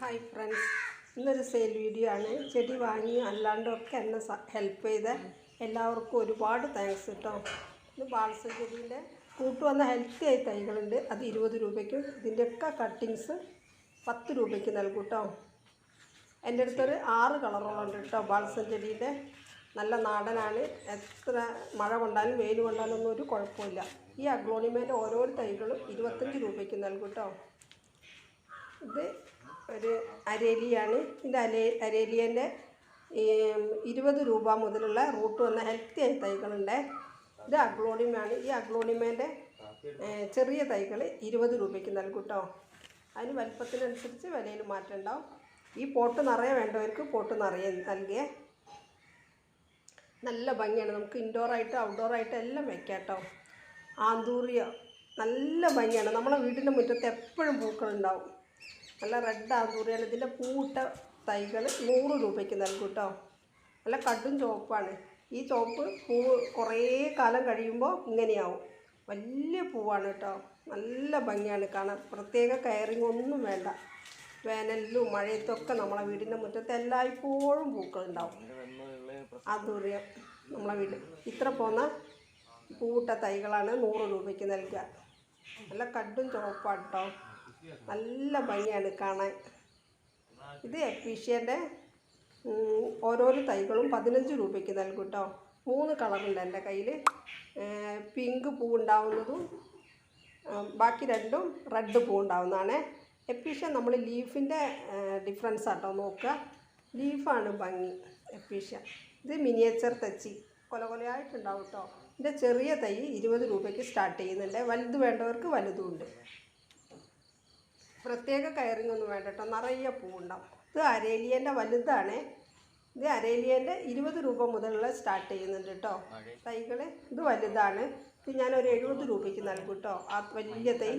Hi friends ഇന്നൊരു sale video ആണ്. ചെടി വാങ്ങി അല്ലാണ്ടൊക്കെ എന്നെ ഹെൽപ്പ് ചെയ്ത എല്ലാവർക്കും ഒരുപാട് താങ്ക്സ് കേട്ടോ ഇത് ബാൾസ ചെടിയിലെ കൂട്ട് വന്ന ഹെൽത്തി ആയി തൈകളുണ്ട്. അത് ഇരുപത് രൂപയ്ക്കും. ഇതിന്റെയൊക്കെ കട്ടിങ്സ് പത്ത് രൂപയ്ക്ക് നൽകും കേട്ടോ എന്റെ അടുത്തൊരു ആറ് കളറോളം ഉണ്ട് കേട്ടോ ബാൾസം ചെടിയിലെ നല്ല നാടനാണ്. എത്ര മഴ കൊണ്ടാലും വെയിൽ കൊണ്ടാലും ഒന്നും ഒരു കുഴപ്പമില്ല. ഈ അഗ്ലോണിമേന്റെ ഓരോരോ തൈകളും ഇരുപത്തഞ്ച് രൂപയ്ക്ക് നൽകും കേട്ടോ ഇത് ഒരു അരേലിയാണ്. ഇത് അരേ അരേലിയന്റെ ഇരുപത് രൂപ മുതലുള്ള റൂട്ട് വന്ന ഹെൽത്തി ആയ തൈകളുണ്ട്. ഇത് അഗ്ലോണിമയാണ്. ഈ അഗ്ലോണിമേന്റെ ചെറിയ തൈകൾ ഇരുപത് രൂപയ്ക്ക് നൽകും കേട്ടോ അതിന് വലിപ്പത്തിനനുസരിച്ച് വിലയിൽ മാറ്റം ഉണ്ടാവും. ഈ പോട്ട് നിറയെ വേണ്ടവർക്ക് പോട്ട് നിറയെ നൽകിയേ. നല്ല ഭംഗിയാണ്. നമുക്ക് ഇൻഡോറായിട്ട് ഔട്ട്ഡോറായിട്ട് എല്ലാം വെക്കാം കേട്ടോ ആന്തൂറിയ നല്ല ഭംഗിയാണ്. നമ്മളെ വീടിന്റെ മുറ്റത്ത് എപ്പോഴും പൂക്കളുണ്ടാവും നല്ല റെഡ് ആന്തൂറിയാണ് ഇതിന്റെ പൂവിട്ട തൈകൾ നൂറ് രൂപയ്ക്ക് നൽകും കേട്ടോ നല്ല കടും ചുവപ്പാണ്. ഈ ചുവപ്പ് പൂവ് കുറേ കാലം കഴിയുമ്പോൾ ഇങ്ങനെയാവും. വലിയ പൂവാണ് കേട്ടോ നല്ല ഭംഗിയാണ് കാണാൻ. പ്രത്യേക കയറിങ് ഒന്നും വേണ്ട. വേനലിലും മഴയത്തൊക്കെ നമ്മളെ വീടിന്റെ മുറ്റത്ത് എല്ലായ്പ്പോഴും പൂക്കളുണ്ടാവും ആന്തൂറിയം നമ്മളെ വീട്. ഇത്ര പോന്ന പൂവിട്ട തൈകളാണ് നൂറ് രൂപയ്ക്ക് നൽകുക. നല്ല കടും ചുവപ്പാണ് കേട്ടോ നല്ല ഭംഗിയാണ് കാണാൻ. ഇത് എഫീഷ്യന്റെ ഓരോരോ തൈകളും പതിനഞ്ച് രൂപയ്ക്ക് നൽകും കേട്ടോ മൂന്ന് കളറുണ്ട് എന്റെ കയ്യിൽ. പിങ്ക് പൂ ഉണ്ടാവുന്നതും ബാക്കി രണ്ടും റെഡ് പൂ ഉണ്ടാവുന്നതാണ് എഫീഷ്യൻ നമ്മൾ ലീഫിന്റെ ഡിഫറൻസ് ആട്ടോ നോക്കുക. ലീഫാണ് ഭംഗി എപ്പീഷ്യ ഇത് മിനിയേച്ചർ തച്ചി. കൊല കൊലയായിട്ടുണ്ടാവും കേട്ടോ ഇതിന്റെ ചെറിയ തൈ ഇരുപത് രൂപയ്ക്ക് സ്റ്റാർട്ട് ചെയ്യുന്നുണ്ട്. വലുത് വേണ്ടവർക്ക് വലുതും ഉണ്ട്. പ്രത്യേക കയറിങ് ഒന്നും വേണ്ട കേട്ടോ. നിറയെ പൂവുണ്ടാവും. ഇത് അരേലിയന്റെ വലുതാണ്. ഇത് അരേലിയന്റെ ഇരുപത് രൂപ മുതലുള്ള സ്റ്റാർട്ട് ചെയ്യുന്നുണ്ട് കേട്ടോ. തൈകൾ ഇത് വലുതാണ്. ഇത് ഞാനൊരു എഴുപത് രൂപയ്ക്ക് നൽകും കേട്ടോ. ആ വലിയ തൈ.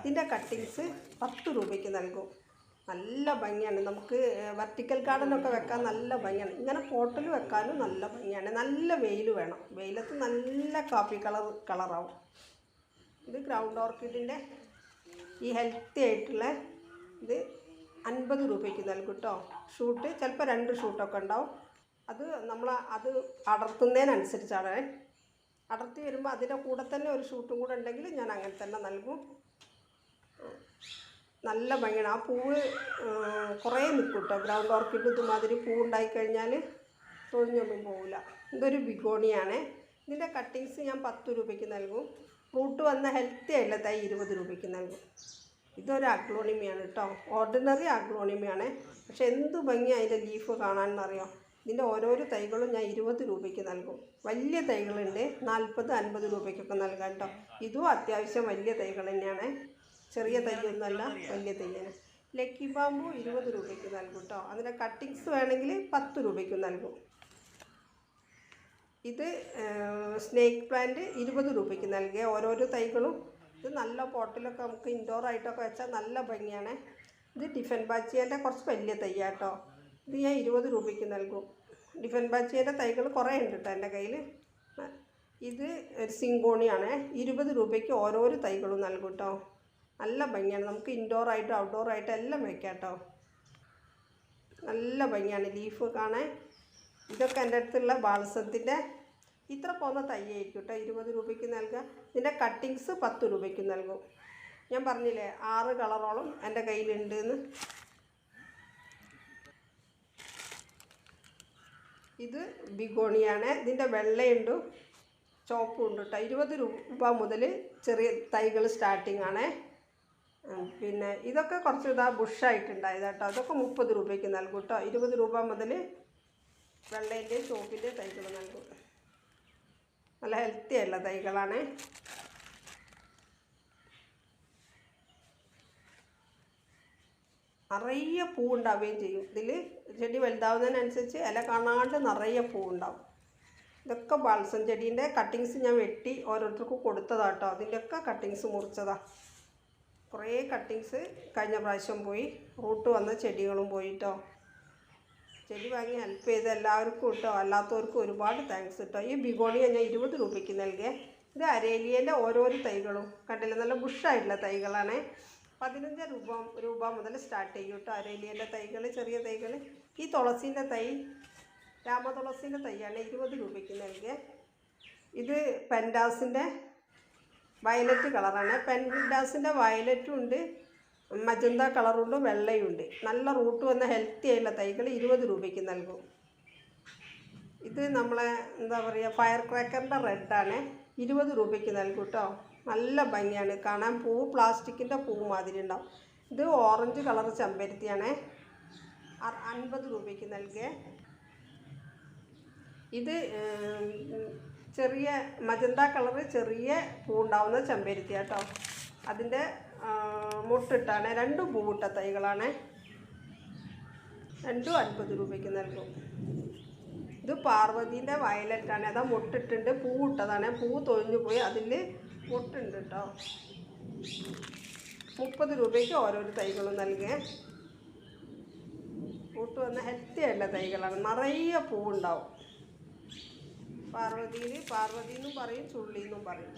ഇതിന്റെ കട്ടിങ്സ് പത്ത് രൂപയ്ക്ക് നൽകും. നല്ല ഭംഗിയാണ്. നമുക്ക് വെർട്ടിക്കൽ ഗാർഡനൊക്കെ വെക്കാൻ നല്ല ഭംഗിയാണ്. ഇങ്ങനെ പോട്ടിൽ വെക്കാനും നല്ല ഭംഗിയാണ്. നല്ല വെയിൽ വേണം. വെയിലത്ത് നല്ല കാപ്പി കളർ കളറാവും. ഇത് ഗ്രൗണ്ട് ഓർക്കിഡിന്റെ ഈ ഹെൽത്തി ആയിട്ടുള്ള ഇത് അൻപത് രൂപയ്ക്ക് നൽകും കേട്ടോ. ഷൂട്ട് ചിലപ്പോൾ രണ്ട് ഷൂട്ടൊക്കെ ഉണ്ടാവും. അത് നമ്മൾ അത് അടർത്തുന്നതിനനുസരിച്ചാണ്. അടർത്തി വരുമ്പോൾ അതിന്റെ കൂടെ തന്നെ ഒരു ഷൂട്ടും കൂടെ ഉണ്ടെങ്കിൽ ഞാൻ അങ്ങനെ തന്നെ നൽകും. നല്ല ഭംഗിയാണ്. ആ പൂവ് കുറേ നിൽക്കും കേട്ടോ. ഗ്രൗണ്ട് ഓർക്കിഡ് ഇതുമാതിരി പൂ ഉണ്ടായിക്കഴിഞ്ഞാൽ തൊഴിഞ്ഞൊന്നും പോവില്ല. ഇതൊരു ബിഗോണിയാണ്. ഇതിന്റെ കട്ടിങ്സ് ഞാൻ പത്ത് രൂപയ്ക്ക് നൽകും. ഫ്രൂട്ട് വന്ന ഹെൽത്തി അല്ല തൈ ഇരുപത് രൂപയ്ക്ക് നൽകും. ഇതൊരു അഗ്ലോണിമയാണ് കേട്ടോ. ഓർഡിനറി അഗ്ലോണിമയാണ്. പക്ഷെ എന്ത് ഭംഗി അതിന്റെ ലീഫ് കാണാനെന്നറിയോ? ഇതിന്റെ ഓരോരോ തൈകളും ഞാൻ ഇരുപത് രൂപയ്ക്ക് നൽകും. വലിയ തൈകളുണ്ട്. നാൽപ്പത് അൻപത് രൂപയ്ക്കൊക്കെ നൽകാം കേട്ടോ. ഇതും അത്യാവശ്യം വലിയ തൈകൾ തന്നെയാണ്. ചെറിയ തൈയൊന്നുമല്ല വലിയ തൈയാണ് ലക്കി ബാമ്പു ഇരുപത് രൂപയ്ക്ക് നൽകും കേട്ടോ. അതിന്റെ കട്ടിങ്സ് വേണമെങ്കിൽ പത്ത് രൂപയ്ക്ക് നൽകും. ഇത് സ്നേക്ക് പ്ലാന്റ് ഇരുപത് രൂപയ്ക്ക് നൽകിയ ഓരോരോ തൈകളും. ഇത് നല്ല പോട്ടിലൊക്കെ നമുക്ക് ഇൻഡോർ ആയിട്ടൊക്കെ വെച്ചാൽ നല്ല ഭംഗിയാണ്. ഇത് ഡിഫൻ ബാച്ചിയന്റെ കുറച്ച് വലിയ തൈയാട്ടോ. ഇത് ഞാൻ ഇരുപത് രൂപയ്ക്ക് നൽകും. ഡിഫൻ ബാച്ചിയന്റെ തൈകൾ കുറേ ഉണ്ട് കേട്ടോ എന്റെ കയ്യിൽ. ഇത് ഒരു സിങ്കോണിയാണ്. ഇരുപത് രൂപയ്ക്ക് ഓരോരോ തൈകളും നൽകും കേട്ടോ. നല്ല ഭംഗിയാണ്. നമുക്ക് ഇൻഡോർ ആയിട്ടും ഔട്ട്ഡോർ ആയിട്ടും എല്ലാം വെക്കാം കേട്ടോ. നല്ല ഭംഗിയാണ്. ലീഫ് കാണാൻ ഇതൊക്കെ എന്റെ അടുത്തുള്ള ബാൾസത്തിന്റെ ഇത്ര പോകുന്ന തയ്യായിരിക്കും കേട്ടോ. ഇരുപത് രൂപയ്ക്ക് നൽകുക. ഇതിന്റെ കട്ടിങ്സ് പത്ത് രൂപയ്ക്ക് നൽകും. ഞാൻ പറഞ്ഞില്ലേ ആറ് കളറോളം എന്റെ കയ്യിലുണ്ട് എന്ന് ഇത് ബിഗോണിയാണ്. ഇതിന്റെ വെള്ളയുണ്ട് ചോപ്പും ഉണ്ട് കേട്ടോ. ഇരുപത് രൂപ മുതൽ ചെറിയ തൈകൾ സ്റ്റാർട്ടിങ് ആണ്. പിന്നെ ഇതൊക്കെ കുറച്ച് ഇതാ ബുഷായിട്ടുണ്ടായത് അതൊക്കെ മുപ്പത് രൂപയ്ക്ക് നൽകും കേട്ടോ. ഇരുപത് രൂപ മുതൽ വെള്ളേന്റെ ചോപ്പിന്റെ തൈകൾ നൽകും നല്ല ഹെൽത്തി അല്ല തൈകളാണ്. നിറയെ പൂ ഉണ്ടാവുകയും ചെയ്യും. ഇതിൽ ചെടി വലുതാവുന്നതിനനുസരിച്ച് ഇല കാണാണ്ട് നിറയെ പൂ ഉണ്ടാവും ഇതൊക്കെ ബാൾസം ചെടീന്റെ കട്ടിങ്സ് ഞാൻ വെട്ടി ഓരോരുത്തർക്കും കൊടുത്തതാട്ടോ. അതിന്റെയൊക്കെ കട്ടിങ്സ് മുറിച്ചതാണ് കുറേ കട്ടിങ്സ് കഴിഞ്ഞ പ്രാവശ്യം പോയി. റൂട്ട് വന്ന ചെടികളും പോയിട്ടോ. ചെടി വാങ്ങി ഹെൽപ്പ് ചെയ്ത് എല്ലാവർക്കും കേട്ടോ അല്ലാത്തവർക്കും ഒരുപാട് താങ്ക്സ് കേട്ടോ ഈ ബിഗോണിയ ഞാൻ ഇരുപത് രൂപയ്ക്ക് നൽകിയേ ഇത് അരേലിയന്റെ ഓരോരോ തൈകളും. കണ്ടില്ല? നല്ല ബുഷായിട്ടുള്ള തൈകളാണ്. പതിനഞ്ച് രൂപ രൂപ മുതൽ സ്റ്റാർട്ട് ചെയ്യും കേട്ടോ അരേലിയന്റെ തൈകൾ ചെറിയ തൈകൾ. ഈ തുളസീന്റെ തൈ രാമതുളസീന്റെ തൈയാണ് ഇരുപത് രൂപയ്ക്ക് നൽകിയത് ഇത് പെൻഡാസിന്റെ വയലറ്റ് കളറാണ്. പെൻഡാസിന്റെ വയലറ്റും ഉണ്ട്. മജന്ത കളറുണ്ട് വെള്ളയുണ്ട്. നല്ല റൂട്ട് വന്ന ഹെൽത്തി ആയുള്ള തൈകൾ ഇരുപത് രൂപയ്ക്ക് നൽകും. ഇത് നമ്മളെ എന്താ പറയുക ഫയർ ക്രാക്കറിന്റെ റെഡാണ്. ഇരുപത് രൂപയ്ക്ക് നൽകും കേട്ടോ. നല്ല ഭംഗിയാണ്. കാണാൻ പൂ പ്ലാസ്റ്റിക്കിന്റെ പൂ മാതിരി ഉണ്ടാവും. ഇത് ഓറഞ്ച് കളർ ചെമ്പരത്തിയാണ്. അൻപത് രൂപയ്ക്ക് നൽകുക ഇത് ചെറിയ മജന്ത കളറ് ചെറിയ പൂ ഉണ്ടാവുന്ന ചെമ്പരത്തി കേട്ടോ. അതിന്റെ മുട്ടിട്ടാണ്. രണ്ടും പൂവിട്ട തൈകളാണ്. രണ്ടും അൻപത് രൂപയ്ക്ക് നൽകും. ഇത് പാർവതീന്റെ വയലറ്റാണ്. അതാ മുട്ടിട്ടുണ്ട്. പൂവിട്ടതാണ്. പൂ തൊഴിഞ്ഞു പോയി. അതിൽ മുട്ടുണ്ട് കേട്ടോ മുപ്പത് രൂപയ്ക്ക് ഓരോരോ തൈകളും നൽകേ. പൂട്ട് വന്ന ഹെൽത്തി ആയിട്ടുള്ള തൈകളാണ്. നിറയെ പൂവുണ്ടാവും. പാർവതിയിൽ പാർവതി എന്നും പറയും ചുള്ളി എന്നും പറയും.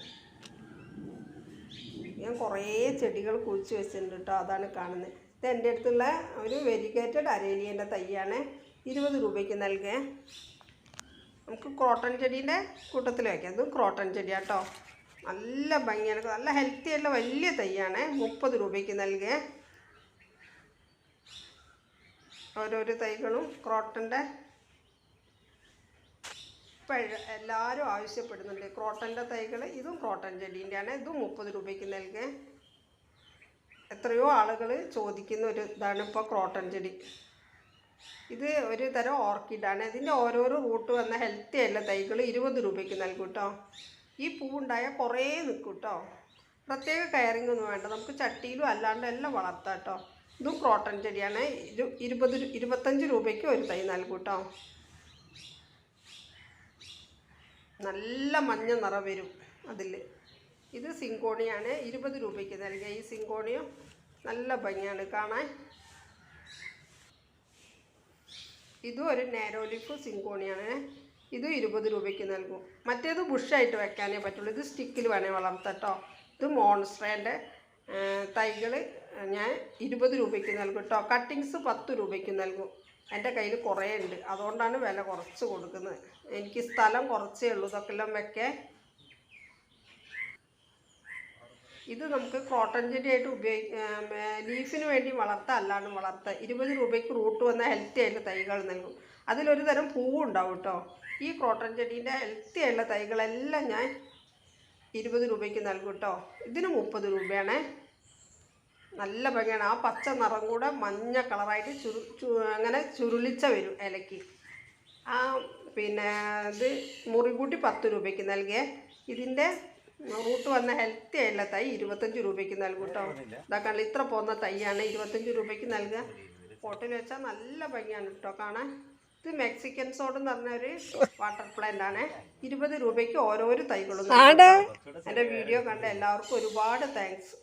ഞാൻ കുറേ ചെടികൾ കുഴിച്ച് വെച്ചിട്ടുണ്ട് കേട്ടോ അതാണ് കാണുന്നത്. ഇത് എന്റെ അടുത്തുള്ള ഒരു വെരിഗേറ്റഡ് അരേലിയന്റെ തൈയാണ് ഇരുപത് രൂപയ്ക്ക് നൽകുക നമുക്ക് ക്രോട്ടൺ ചെടീന്റെ കൂട്ടത്തിൽ വയ്ക്കാം. അത് ക്രോട്ടൺ ചെടിയാണ് കേട്ടോ. നല്ല ഭംഗിയാണ് നല്ല ഹെൽത്തി ആയിട്ടുള്ള വലിയ തൈയാണ് മുപ്പത് രൂപയ്ക്ക് നൽകുക ഓരോരോ തൈകളും ക്രോട്ടന്റെ ഇപ്പം എല്ലാവരും ആവശ്യപ്പെടുന്നുണ്ട്. ക്രോട്ടന്റെ തൈകൾ ഇതും ക്രോട്ടൻ ചെടീന്റെയാണ്. ഇതും മുപ്പത് രൂപയ്ക്ക് നൽകേ. എത്രയോ ആളുകൾ ചോദിക്കുന്ന ഒരു ഇതാണ് ഇപ്പോൾ ക്രോട്ടൻ ചെടി. ഇത് ഒരു തരം ഓർക്കിഡാണ്. ഇതിന്റെ ഓരോരോ റൂട്ട് വന്ന ഹെൽത്തി ആയിട്ടുള്ള തൈകൾ ഇരുപത് രൂപയ്ക്ക് നൽകും കേട്ടോ ഈ പൂവുണ്ടായാൽ കുറേ നിൽക്കും കേട്ടോ പ്രത്യേക കയറിങ് ഒന്നും വേണ്ട. നമുക്ക് ചട്ടിയിലും അല്ലാണ്ട് എല്ലാം വളർത്താം കേട്ടോ ഇതും ക്രോട്ടൺ ചെടിയാണ്. ഇരു ഇരുപത് ഇരുപത്തഞ്ച് രൂപയ്ക്ക് ഒരു തൈ നൽകും കേട്ടോ നല്ല മഞ്ഞ നിറം വരും അതിൽ ഇത് സിങ്കോണിയാണ് ഇരുപത് രൂപയ്ക്ക് നൽകിയ ഈ സിങ്കോണിയും നല്ല ഭംഗിയാണ് കാണാൻ. ഇതും ഒരു നാരോലിഫ് സിങ്കോണിയാണ്. ഇതും ഇരുപത് രൂപയ്ക്ക് നൽകും. മറ്റേത് ബുഷായിട്ട് വെക്കാനേ പറ്റുള്ളൂ. ഇത് സ്റ്റിക്കിൽ വേണേൽ വളർത്തട്ടോ ഇത് മോൺസ്ട്രേന്റെ തൈകൾ ഞാൻ ഇരുപത് രൂപയ്ക്ക് നൽകും കേട്ടോ കട്ടിങ്സ് പത്ത് രൂപയ്ക്ക് നൽകും. എന്റെ കയ്യിൽ കുറേ ഉണ്ട്. അതുകൊണ്ടാണ് വില കുറച്ച് കൊടുക്കുന്നത്. എനിക്ക് സ്ഥലം കുറച്ചേ ഉള്ളൂ. ഇതൊക്കെല്ലാം വെക്കേ ഇത് നമുക്ക് ക്രോട്ടൺ ചെടിയായിട്ട് ഉപയോഗിക്കാം ലീഫിന് വേണ്ടി വളർത്ത അല്ലാണ്ട് വളർത്ത. ഇരുപത് രൂപയ്ക്ക് റൂട്ട് വന്ന ഹെൽത്തി ആയിട്ടുള്ള തൈകൾ നൽകും. അതിലൊരു തരം പൂവും ഉണ്ടാവും കേട്ടോ. ഈ ക്രോട്ടൺ ചെടീന്റെ ഹെൽത്തി ആയിട്ടുള്ള തൈകളെല്ലാം ഞാൻ ഇരുപത് രൂപയ്ക്ക് നൽകും കേട്ടോ. ഇതിന് മുപ്പത് രൂപയാണ്. നല്ല ഭംഗിയാണ്. ആ പച്ച നിറം കൂടെ മഞ്ഞ കളറായിട്ട് ചുരു ചു അങ്ങനെ ചുരുളിച്ച വരും ഇലയ്ക്ക്. ആ പിന്നെ ഇത് മുറികൂട്ടി പത്ത് രൂപയ്ക്ക് നൽകിയേ. ഇതിന്റെ റൂട്ട് വന്ന ഹെൽത്തി അല്ല തൈ ഇരുപത്തഞ്ച് രൂപയ്ക്ക് നൽകും കേട്ടോ. ഇതാക്കാണ്ട് ഇത്ര പോകുന്ന തൈയാണ് ഇരുപത്തഞ്ച് രൂപയ്ക്ക് നൽകുക. പോട്ടിൽ വെച്ചാൽ നല്ല ഭംഗിയാണ് കേട്ടോ കാണാൻ. ഇത് മെക്സിക്കൻ സോഡ് എന്ന് പറഞ്ഞ ഒരു വാട്ടർ പ്ലാന്റ് ആണ്. ഇരുപത് രൂപയ്ക്ക് ഓരോരോ തൈകളും. എന്റെ വീഡിയോ കണ്ട എല്ലാവർക്കും ഒരുപാട് താങ്ക്സ്